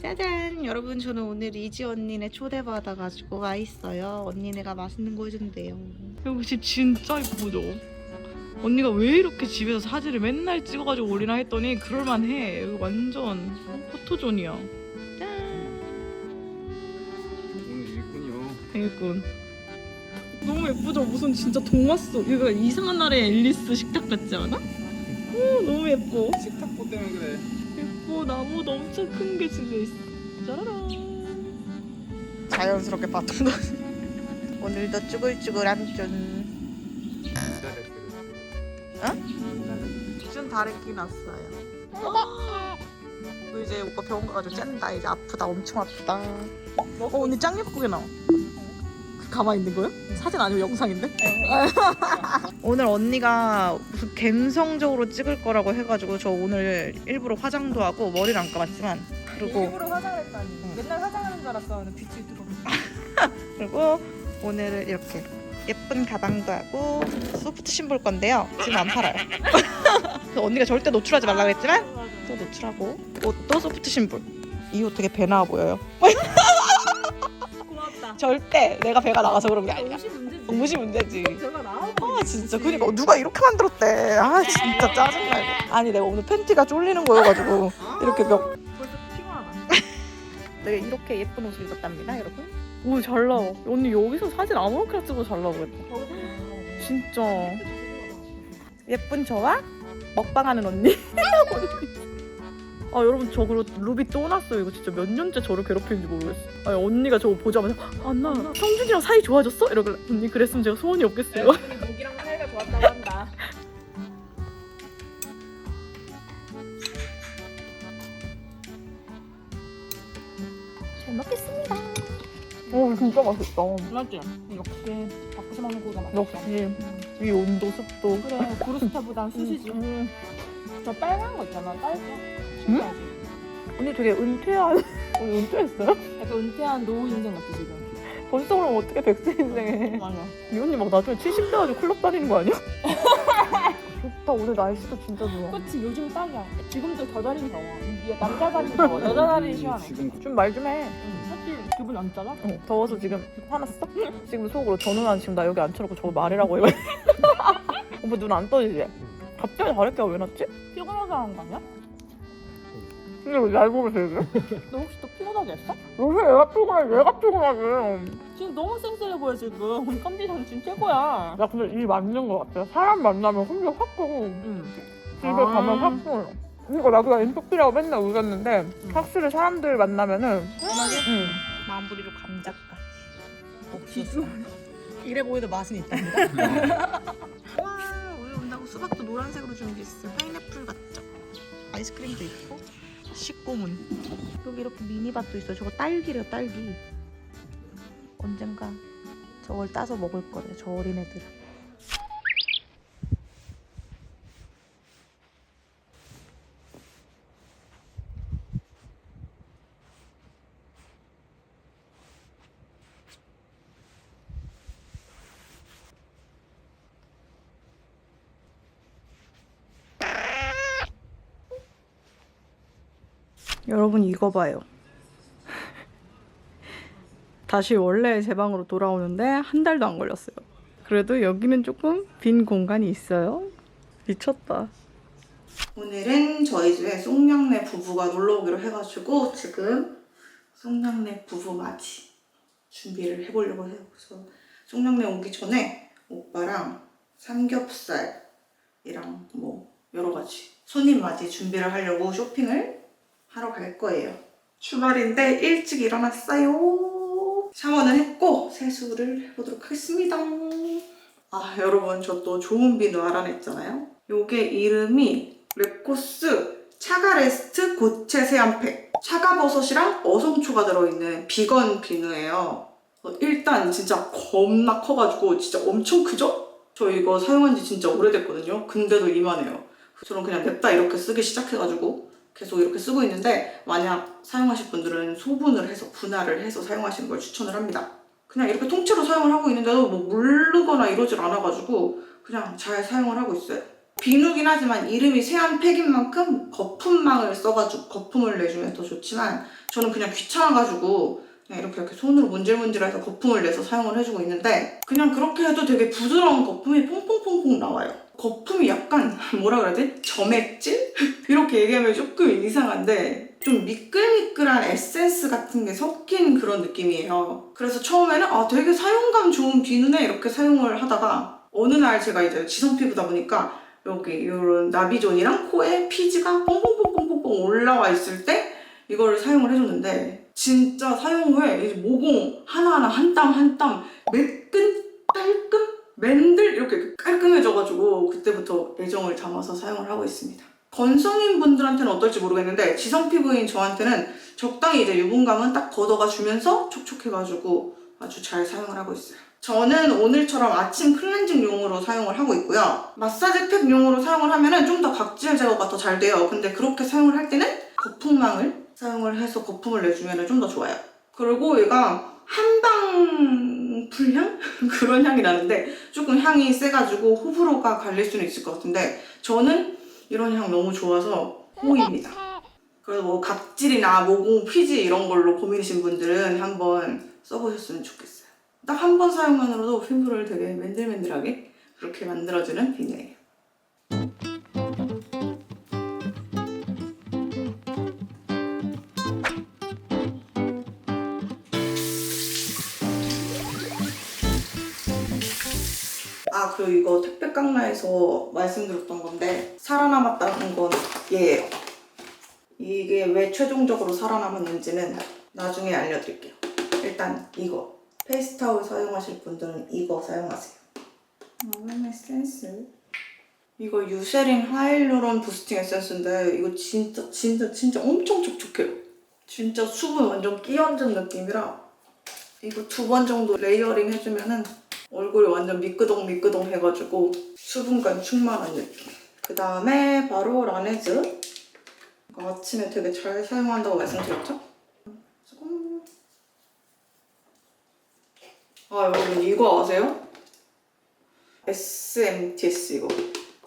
짜잔 여러분 저는 오늘 이지 언니네 초대받아가지고 와 있어요 언니네가 맛있는 거 해준대요 여기 집 진짜 이쁘죠? 언니가 왜 이렇게 집에서 사진을 맨날 찍어가지고 올리나 했더니 그럴만해 여기 완전 포토존이야 짠 오늘 일꾼이요. 일꾼 너무 예쁘죠? 무슨 진짜 동화 속 이거 이상한 나라의 앨리스 식탁 같지 않아? 오 너무 예뻐. 식탁보 때문에 그래. 예뻐. 나무도 엄청 큰게 집에 있어. 짜라란 자연스럽게 바통 넣었어 오늘도 쭈글쭈글한 쫀 어? 준 다래끼 났어요. 너 이제 오빠 병원 가가지고 짠다. 이제 아프다. 엄청 아프다. 어 언니 짱 예쁘게 나와 가만히 있는 거요? 사진 아니고 영상인데? 오늘 언니가 무슨 갬성적으로 찍을 거라고 해가지고 저 오늘 일부러 화장도 하고 머리를 안 감았지만 그리고 일부러 화장을 했다니. 응. 맨날 화장하는 줄 알았어. 빛이 들어. 그리고 오늘은 이렇게 예쁜 가방도 하고 소프트 신볼 건데요 지금 안 팔아요 그래서 언니가 절대 노출하지 말라고 했지만 또 노출하고 옷도 소프트 신불 이옷 되게 배 나와 보여요 절대 내가 배가 나가서 그런 게 아니야. 옷이 문제지. 무시 문제지. 제가 나와 아 진짜. 그니까 누가 이렇게 만들었대? 아 진짜 짜증나 이거 아니 내가 오늘 팬티가 쫄리는 거여가지고 이렇게 몇 벌써 피곤하다. 내가 이렇게 예쁜 옷을 입었답니다 여러분. 오 잘 나와. 언니 여기서 사진 아무렇게나 찍어도 잘 나오겠다. 진짜. 예쁜 저와 먹방하는 언니 아 여러분 저 그리고 루비 또 났어요 이거 진짜 몇 년째 저를 괴롭히는지 모르겠어 아니 언니가 저거 보자마자 안나 성준이랑 사이 좋아졌어? 이러길래 언니 그랬으면 제가 소원이 없겠어요 목이랑 사이가 좋았다고 한다. 잘 먹겠습니다 오 진짜 맛있다 맞지? 역시 바꾸서 먹는 고가 맛있다. 역시 이 온도 습도 그래 구르스타보단 수시지. 음. 저 빨간 거 있잖아. 딸기. 음? 신기하지? 언니 되게 은퇴한 언니 은퇴했어요? 약간 은퇴한 노후 인생 같아 지금. 벌써 그럼 어떻게 백세 인생에 맞아. 이 언니 막 나중에 70 돼가지고 클럽 다니는 거 아니야? 좋다 오늘 날씨도 진짜 좋아 그치 요즘 딱이야. 지금도 저 자리는 더워. 이게 남자 자리 더워. 여자 자리 시원해. 지금 좀 말 좀해 응. 사실 기분 안 짜라? 어, 더워서 지금 화났어? 지금 속으로 저 누나 지금 나 여기 앉혀놓고 저거 말이라고 해 오빠 눈 안 떠지지? 갑자기 다래끼가 왜 났지? 피곤해서 하는 거 아니야? 근데 왜 날 보고 그래? 너 혹시 또 피곤하게 했어? 요새 얘가 피곤해 얘가 피곤하지 지금 너무 쌩쌩해 보여 지금. 오늘 컨디션 지금 최고야. 나 근데 이 맞는 거 같아 사람 만나면 혼자 확 끄고 응. 집에 아. 가면 확 끄요 그러니까 나 그냥 엔토피라고 맨날 울었는데 확실히 사람들 만나면은 편하게? 응. 마무리로 감자까지 옥수수 이래 보이도 맛은 있답니다 와 우유 온다고 수박도 노란색으로 준비했어요 파인애플 같죠 아이스크림도 있고 식고문. 여기 이렇게 미니밭도 있어요. 저거 딸기래요 딸기. 언젠가 저걸 따서 먹을 거래요 저 어린애들은 여러분 이거 봐요. 다시 원래 제 방으로 돌아오는데 한 달도 안 걸렸어요. 그래도 여기는 조금 빈 공간이 있어요. 미쳤다. 오늘은 저희 집에 송량래 부부가 놀러 오기로 해가지고 지금 송량래 부부 맞이 준비를 해보려고 해요. 그래서 송량래 오기 전에 오빠랑 삼겹살이랑 뭐 여러 가지 손님 맞이 준비를 하려고 쇼핑을 하러 갈 거예요. 주말인데 일찍 일어났어요. 샤워는 했고 세수를 해보도록 하겠습니다. 아 여러분 저 또 좋은 비누 알아냈잖아요. 요게 이름이 레코스 차가레스트 고체 세안팩. 차가버섯이랑 어성초가 들어있는 비건 비누예요. 어, 일단 진짜 겁나 커가지고 진짜 엄청 크죠? 저 이거 사용한 지 진짜 오래됐거든요. 근데도 이만해요. 저는 그냥 냅다 이렇게 쓰기 시작해가지고 계속 이렇게 쓰고 있는데 만약 사용하실 분들은 소분을 해서 분할을 해서 사용하시는 걸 추천을 합니다. 그냥 이렇게 통째로 사용을 하고 있는데도 뭐 물르거나 이러질 않아가지고 그냥 잘 사용을 하고 있어요. 비누긴 하지만 이름이 세안 팩인 만큼 거품망을 써가지고 거품을 내주면 더 좋지만 저는 그냥 귀찮아가지고 그냥 이렇게 이렇게 손으로 문질문질해서 거품을 내서 사용을 해주고 있는데 그냥 그렇게 해도 되게 부드러운 거품이 퐁퐁퐁퐁 나와요. 거품이 약간 뭐라 그래야 돼? 점액질? 이렇게 얘기하면 조금 이상한데 좀 미끌미끌한 에센스 같은 게 섞인 그런 느낌이에요. 그래서 처음에는 아 되게 사용감 좋은 비누네 이렇게 사용을 하다가 어느 날 제가 이제 지성 피부다 보니까 여기 이런 나비존이랑 코에 피지가 뽕뽕뽕뽕뽕 올라와 있을 때 이거를 사용을 해줬는데 진짜 사용 후에 모공 하나하나 한 땀 한 땀 매끈 깔끔 맨들 이렇게 깔끔해져가지고 그때부터 애정을 담아서 사용을 하고 있습니다. 건성인 분들한테는 어떨지 모르겠는데 지성 피부인 저한테는 적당히 이제 유분감은 딱 걷어가 주면서 촉촉해가지고 아주 잘 사용을 하고 있어요. 저는 오늘처럼 아침 클렌징용으로 사용을 하고 있고요. 마사지팩용으로 사용을 하면은 좀더 각질 제거가 더 잘 돼요. 근데 그렇게 사용을 할 때는 거품망을 사용을 해서 거품을 내주면 좀 더 좋아요. 그리고 얘가 한방 풀향? 그런 향이 나는데 조금 향이 세가지고 호불호가 갈릴 수는 있을 것 같은데 저는 이런 향 너무 좋아서 호입니다. 그래서 뭐 각질이나 모공, 피지 이런 걸로 고민이신 분들은 한번 써보셨으면 좋겠어요. 딱 한 번 사용만으로도 피부를 되게 맨들맨들하게 그렇게 만들어주는 비누예요. 아 그리고 이거 택배 깡라에서 말씀드렸던 건데 살아남았다는 건 얘예요. 이게 왜 최종적으로 살아남았는지는 나중에 알려드릴게요. 일단 이거 페이스 타올 사용하실 분들은 이거 사용하세요. 음, 에센스. 이거 유세린 하이루론 부스팅 에센스인데 이거 진짜 진짜 진짜 엄청 촉촉해요. 진짜 수분 완전 끼얹은 느낌이라 이거 두 번 정도 레이어링 해주면은 얼굴이 완전 미끄덩 미끄덩 해가지고 수분감 충만한 느낌. 그 다음에 바로 라네즈. 아침에 되게 잘 사용한다고 말씀드렸죠? 아 여러분 이거 아세요? SMTS 이거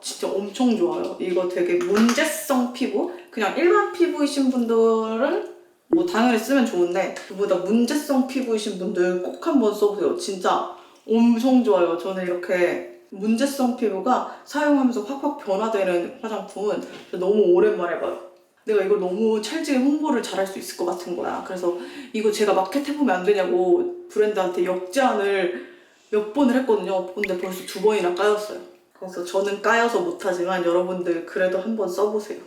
진짜 엄청 좋아요. 이거 되게 문제성 피부 그냥 일반 피부이신 분들은 뭐 당연히 쓰면 좋은데 그보다 문제성 피부이신 분들 꼭 한번 써보세요. 진짜 엄청 좋아요. 저는 이렇게 문제성 피부가 사용하면서 확확 변화되는 화장품은 너무 오랜만에 봐요. 내가 이걸 너무 찰지게 홍보를 잘할 수 있을 것 같은 거야. 그래서 이거 제가 마켓 해보면 안 되냐고 브랜드한테 역제안을 몇 번을 했거든요. 근데 벌써 두 번이나 까였어요. 그래서 저는 까여서 못하지만 여러분들 그래도 한번 써보세요.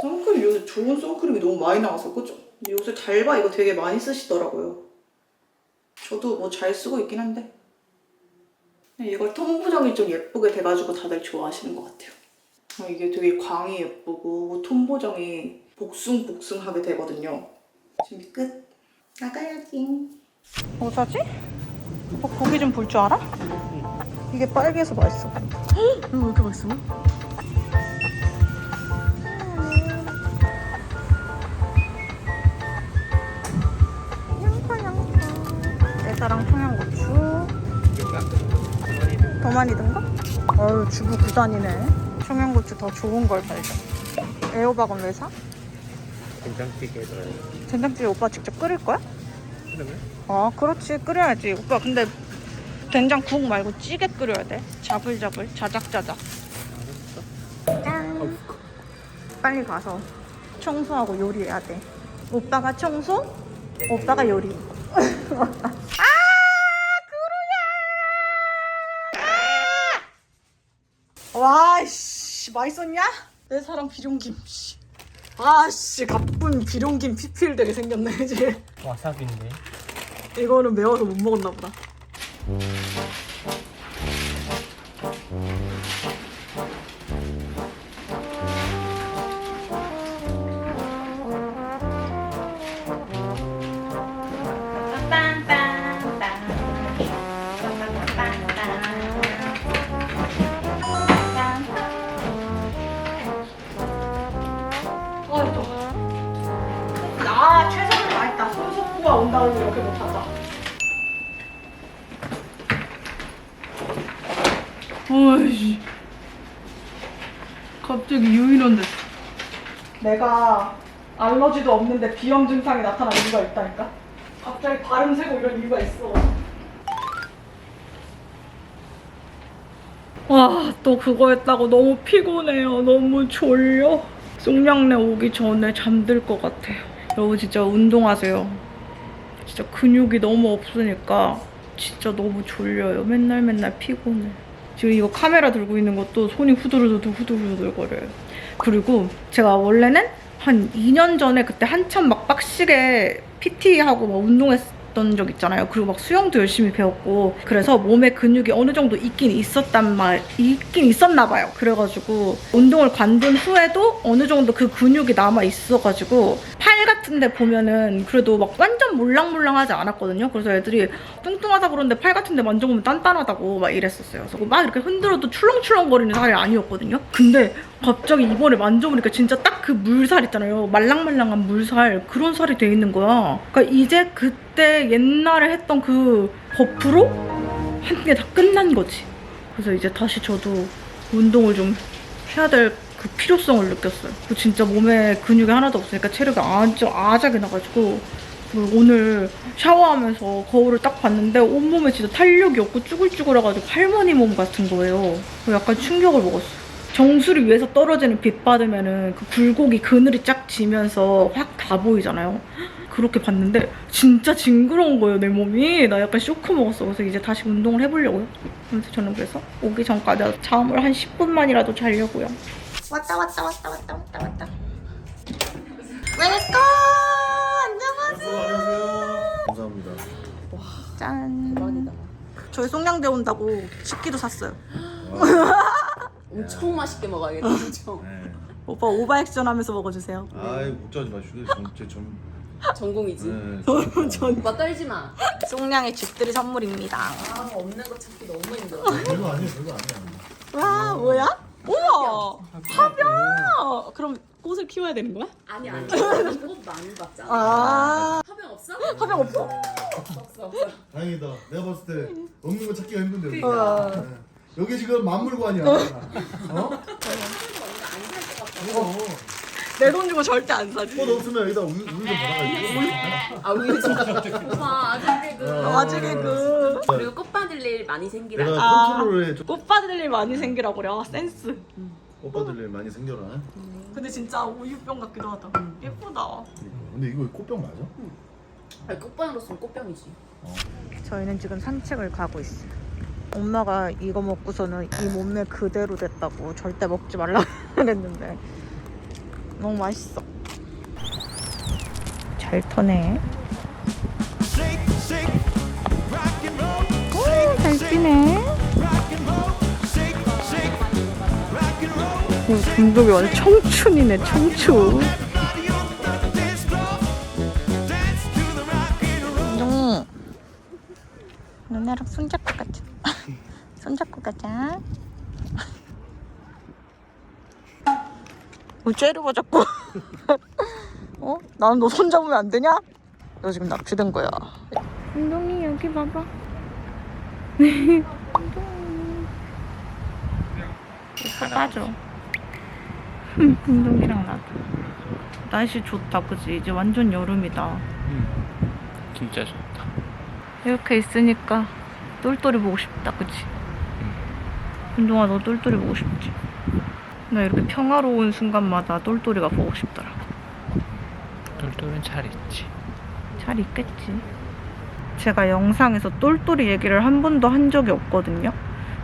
선크림 요새 좋은 선크림이 너무 많이 나와서 그죠? 요새 달바 이거 되게 많이 쓰시더라고요. 저도 뭐 잘 쓰고 있긴 한데 이걸 톤 보정이 좀 예쁘게 돼가지고 다들 좋아하시는 것 같아요. 어, 이게 되게 광이 예쁘고 톤 보정이 복숭복숭하게 되거든요. 준비 끝. 나가야지. 뭐 사지? 어, 고기 좀 볼 줄 알아? 이게 빨개서 맛있어. 왜 이렇게 맛있어? 양파 양파. 내 사랑 청양고추. 더 많이 든 거? 어유 주부 구단이네. 청양고추 더 좋은 걸 발견. 애호박은 왜 사? 된장찌개 들어요. 된장찌개 오빠 직접 끓일 거야? 그러면? 아 그렇지 끓여야지 오빠 근데 된장 국 말고 찌개 끓여야 돼 자불자불 자작자작 짠 빨리 가서 청소하고 요리해야 돼 오빠가 청소 오빠가 요리 아 와씨 맛있었냐? 내 사랑 비룡김 씨. 아씨 가쁜 비룡김 피필 되게 생겼네 이제 와사비인데. 이거는 매워서 못 먹었나 보다. 내가 알러지도 없는데 비염 증상이 나타난 이유가 있다니까. 갑자기 발음 세고 이런 이유가 있어. 와, 또 그거 했다고 너무 피곤해요. 너무 졸려. 송량내 오기 전에 잠들 것 같아요. 여러분 진짜 운동하세요. 진짜 근육이 너무 없으니까 진짜 너무 졸려요. 맨날 맨날 피곤해. 지금 이거 카메라 들고 있는 것도 손이 후들후들 후들후들 거려요. 그리고 제가 원래는 한 2년 전에 그때 한참 막 빡시게 PT하고 막 운동했던 적 있잖아요. 그리고 막 수영도 열심히 배웠고 그래서 몸에 근육이 어느 정도 있긴 있었단 말 있긴 있었나 봐요. 그래가지고 운동을 관둔 후에도 어느 정도 그 근육이 남아 있어가지고 팔 같은데 보면은 그래도 막 완전 몰랑몰랑하지 않았거든요. 그래서 애들이 뚱뚱하다 그러는데 팔 같은데 만져보면 단단하다고 막 이랬었어요. 그래서 막 이렇게 흔들어도 출렁출렁거리는 살이 아니었거든요. 근데 갑자기 이번에 만져보니까 진짜 딱 그 물살 있잖아요. 말랑말랑한 물살 그런 살이 돼 있는 거야. 그러니까 이제 그때 옛날에 했던 그 버프로 한 게 다 끝난 거지. 그래서 이제 다시 저도 운동을 좀 해야 될 그 필요성을 느꼈어요. 그 진짜 몸에 근육이 하나도 없으니까 체력이 아주 아작이 나가지고 오늘 샤워하면서 거울을 딱 봤는데 온몸에 진짜 탄력이 없고 쭈글쭈글해가지고 할머니 몸 같은 거예요. 약간 충격을 먹었어요. 정수리 위에서 떨어지는 빛 받으면은 그 굴곡이 그늘이 쫙 지면서 확 다 보이잖아요. 그렇게 봤는데 진짜 징그러운 거예요 내 몸이. 나 약간 쇼크 먹었어. 그래서 이제 다시 운동을 해보려고요. 그래서 저는 그래서 오기 전까지 잠을 한 10분만이라도 자려고요. 왔다 왔다 왔다 왔다 왔다 왔다. 웰컴! 안녕하세요. 감사합니다. 짠. 대박이다. 저희 송량대 온다고 식기도 샀어요 엄청 맛있게 먹어야겠다. 엄청. 네. 오빠 오바액션 하면서 먹어주세요 아이 걱정하지 마시고 전제 전. 전공이지. 네. 전 오빠 떨지 마. 송량의 집들이 선물입니다 아 없는 거 찾기 너무 힘들어. 별거 아니에요, 별거 아니야. 와 뭐야? 우와 화병 그럼 꽃을 키워야 되는 거야? 아니 아니. 꽃 많이 봤잖아. 아 화병 없어? 화병 없어? 없어 없어. 다행이다. 내가 봤을 때 없는 거 찾기가 힘든데 여기. 어. 네. 여기 지금 만물관이야. 어? 어. 내 돈 주고 절대 안 사지 꽃 없으면 여기다 우유, 우유 좀 받아가지고. 아 우유 좀. 오빠 아직 그. 어. 나중에 그 그리고 꽃 받을 일 많이 생기라. 내가 아. 컨트롤에 좀 꽃받을 일 많이 생기라고 그래 아 센스 오빠들 일 많이 생겨라. 근데 진짜 우유병 같기도 하다 예쁘다 근데 이거 꽃병 맞아? 아니 꽃병으로서는 꽃병이지. 저희는 지금 산책을 가고 있어요 엄마가 이거 먹고서는 이 몸매 그대로 됐다고 절대 먹지 말라고 그랬는데 너무 맛있어. 잘 터네. 오, 잘 뛰네. 오, 감독이 완전 청춘이네 청춘 왜 째려봐 자꾸 어? 나는 너 손잡으면 안 되냐? 너 지금 납치된 거야 운동이 여기 봐봐 운동이 따줘 운동이랑 나도 날씨 좋다 그지? 이제 완전 여름이다 진짜 좋다. 이렇게 있으니까 똘똘이 보고 싶다 그치? 운동아 너 똘똘이 보고 싶지? 나 이렇게 평화로운 순간마다 똘똘이가 보고 싶더라 똘똘은 잘 있지. 잘 있겠지 제가 영상에서 똘똘이 얘기를 한 번도 한 적이 없거든요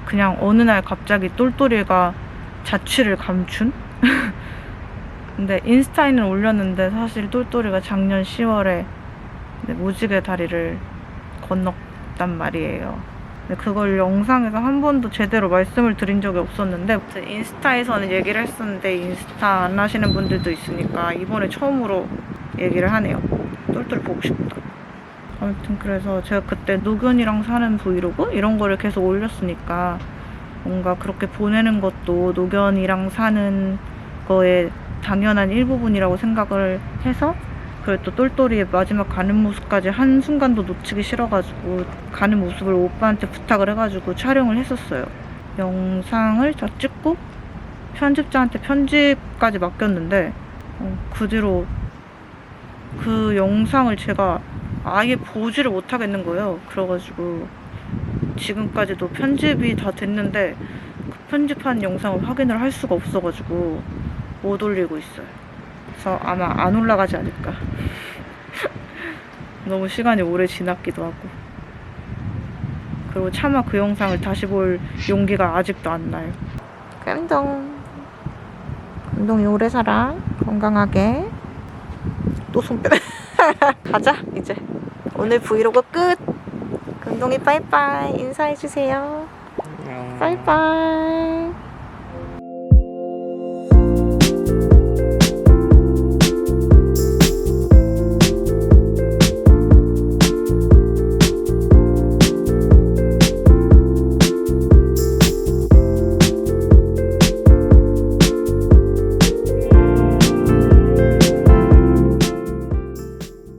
그냥 어느 날 갑자기 똘똘이가 자취를 감춘? 근데 인스타에는 올렸는데 사실 똘똘이가 작년 10월에 무지개 다리를 건넜단 말이에요. 그걸 영상에서 한 번도 제대로 말씀을 드린 적이 없었는데 인스타에서는 얘기를 했었는데 인스타 안 하시는 분들도 있으니까 이번에 처음으로 얘기를 하네요. 똘똘 보고 싶다. 아무튼 그래서 제가 그때 노견이랑 사는 브이로그 이런 거를 계속 올렸으니까 뭔가 그렇게 보내는 것도 노견이랑 사는 거에 당연한 일부분이라고 생각을 해서 그리고 또 똘똘이의 마지막 가는 모습까지 한 순간도 놓치기 싫어가지고 가는 모습을 오빠한테 부탁을 해가지고 촬영을 했었어요. 영상을 다 찍고 편집자한테 편집까지 맡겼는데 어, 그 뒤로 그 영상을 제가 아예 보지를 못하겠는 거예요. 그래가지고 지금까지도 편집이 다 됐는데 그 편집한 영상을 확인을 할 수가 없어가지고 못 올리고 있어요. 그래서 아마 안 올라가지 않을까. 너무 시간이 오래 지났기도 하고. 그리고 차마 그 영상을 다시 볼 용기가 아직도 안 나요. 감동. 감동이 오래 살아. 건강하게. 또 손 빼. 가자, 이제. 오늘 브이로그 끝. 감동이 빠이빠이. 인사해주세요. 빠이빠이.